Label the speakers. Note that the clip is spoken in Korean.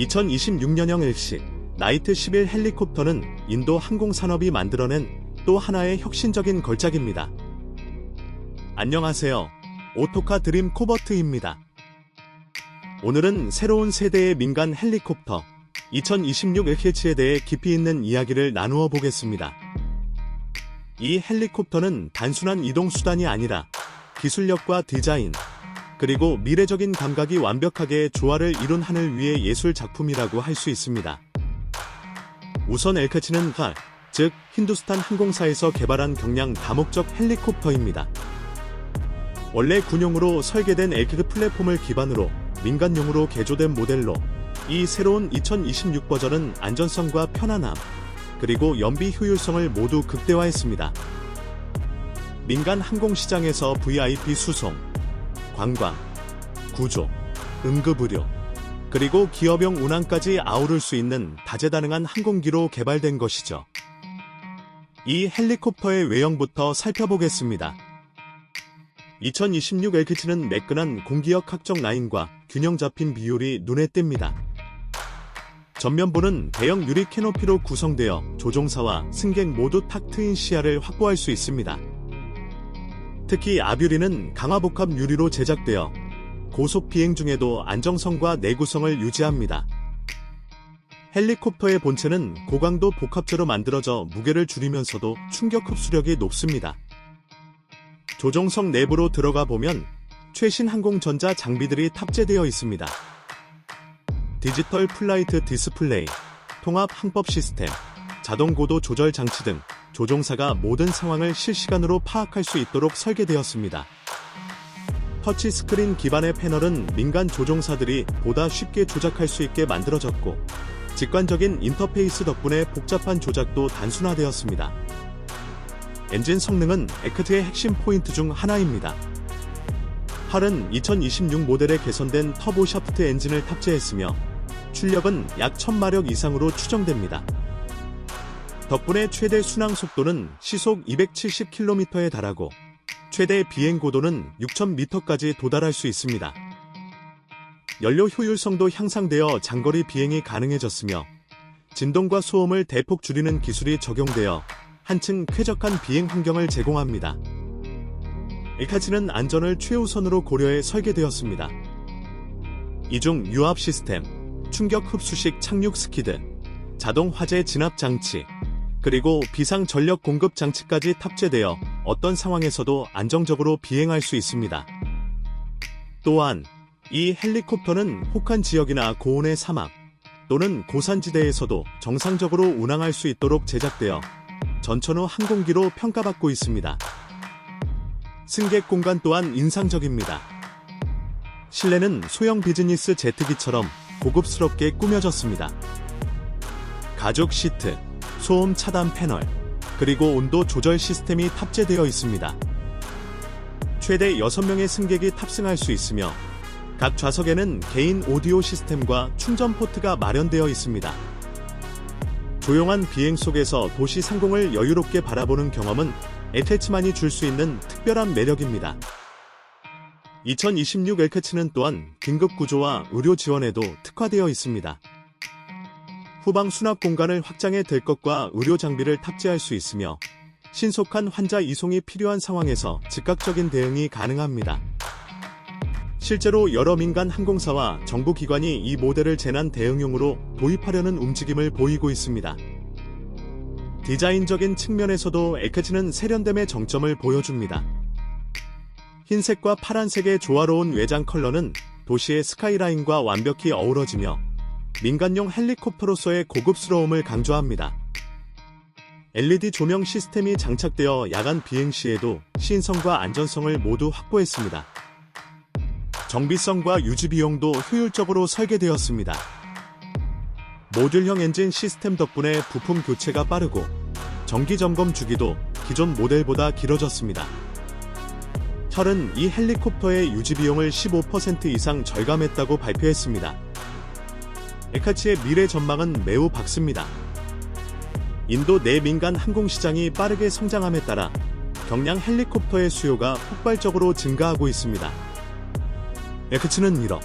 Speaker 1: 2026년형 일식 나이트 11 헬리콥터는 인도 항공산업이 만들어낸 또 하나의 혁신적인 걸작입니다. 안녕하세요. 오토카 드림 코버트입니다. 오늘은 새로운 세대의 민간 헬리콥터 2026 LH에 대해 깊이 있는 이야기를 나누어 보겠습니다. 이 헬리콥터는 단순한 이동수단이 아니라 기술력과 디자인, 그리고 미래적인 감각이 완벽하게 조화를 이룬 하늘 위의 예술 작품이라고 할 수 있습니다. 우선 엘카치는 할, 즉 힌두스탄 항공사에서 개발한 경량 다목적 헬리콥터입니다. 원래 군용으로 설계된 엘크 플랫폼을 기반으로 민간용으로 개조된 모델로 이 새로운 2026 버전은 안전성과 편안함, 그리고 연비 효율성을 모두 극대화했습니다. 민간 항공 시장에서 VIP 수송, 관광, 구조, 응급의료, 그리고 기업용 운항까지 아우를 수 있는 다재다능한 항공기로 개발된 것이죠. 이 헬리콥터의 외형부터 살펴보겠습니다. 2026 LKT는 매끈한 공기역 확정 라인과 균형 잡힌 비율이 눈에 띕니다. 전면부는 대형 유리 캐노피로 구성되어 조종사와 승객 모두 탁 트인 시야를 확보할 수 있습니다. 특히 아뷰리는 강화복합 유리로 제작되어 고속 비행 중에도 안정성과 내구성을 유지합니다. 헬리콥터의 본체는 고강도 복합재로 만들어져 무게를 줄이면서도 충격 흡수력이 높습니다. 조종석 내부로 들어가 보면 최신 항공전자 장비들이 탑재되어 있습니다. 디지털 플라이트 디스플레이, 통합 항법 시스템, 자동 고도 조절 장치 등 조종사가 모든 상황을 실시간으로 파악할 수 있도록 설계되었습니다. 터치 스크린 기반의 패널은 민간 조종사들이 보다 쉽게 조작할 수 있게 만들어졌고, 직관적인 인터페이스 덕분에 복잡한 조작도 단순화되었습니다. 엔진 성능은 에크트의 핵심 포인트 중 하나입니다. 팔은 2026 모델에 개선된 터보 샤프트 엔진을 탑재했으며 출력은 약 1000마력 이상으로 추정됩니다. 덕분에 최대 순항 속도는 시속 270km에 달하고 최대 비행 고도는 6000m까지 도달할 수 있습니다. 연료 효율성도 향상되어 장거리 비행이 가능해졌으며 진동과 소음을 대폭 줄이는 기술이 적용되어 한층 쾌적한 비행 환경을 제공합니다. 일카치는 안전을 최우선으로 고려해 설계되었습니다. 이중 유압 시스템, 충격 흡수식 착륙 스키드, 자동 화재 진압 장치, 그리고 비상 전력 공급 장치까지 탑재되어 어떤 상황에서도 안정적으로 비행할 수 있습니다. 또한 이 헬리콥터는 혹한 지역이나 고온의 사막 또는 고산지대에서도 정상적으로 운항할 수 있도록 제작되어 전천후 항공기로 평가받고 있습니다. 승객 공간 또한 인상적입니다. 실내는 소형 비즈니스 제트기처럼 고급스럽게 꾸며졌습니다. 가죽 시트, 소음 차단 패널, 그리고 온도 조절 시스템이 탑재되어 있습니다. 최대 6명의 승객이 탑승할 수 있으며 각 좌석에는 개인 오디오 시스템과 충전 포트가 마련되어 있습니다. 조용한 비행 속에서 도시 상공을 여유롭게 바라보는 경험은 에테츠만이 줄 수 있는 특별한 매력입니다. 2026 엘케츠는 또한 긴급 구조와 의료 지원에도 특화되어 있습니다. 후방 수납 공간을 확장해 될 것과 의료 장비를 탑재할 수 있으며 신속한 환자 이송이 필요한 상황에서 즉각적인 대응이 가능합니다. 실제로 여러 민간 항공사와 정부 기관이 이 모델을 재난 대응용으로 도입하려는 움직임을 보이고 있습니다. 디자인적인 측면에서도 에크츠는 세련됨의 정점을 보여줍니다. 흰색과 파란색의 조화로운 외장 컬러는 도시의 스카이라인과 완벽히 어우러지며 민간용 헬리콥터로서의 고급스러움을 강조합니다. LED 조명 시스템이 장착되어 야간 비행 시에도 신성과 안전성을 모두 확보했습니다. 정비성과 유지 비용도 효율적으로 설계되었습니다. 모듈형 엔진 시스템 덕분에 부품 교체가 빠르고 정기 점검 주기도 기존 모델보다 길어졌습니다. 혈은 이 헬리콥터의 유지 비용을 15% 이상 절감했다고 발표했습니다. 에카치의 미래 전망은 매우 밝습니다. 인도 내 민간 항공 시장이 빠르게 성장함에 따라 경량 헬리콥터의 수요가 폭발적으로 증가하고 있습니다. 에크츠는 1억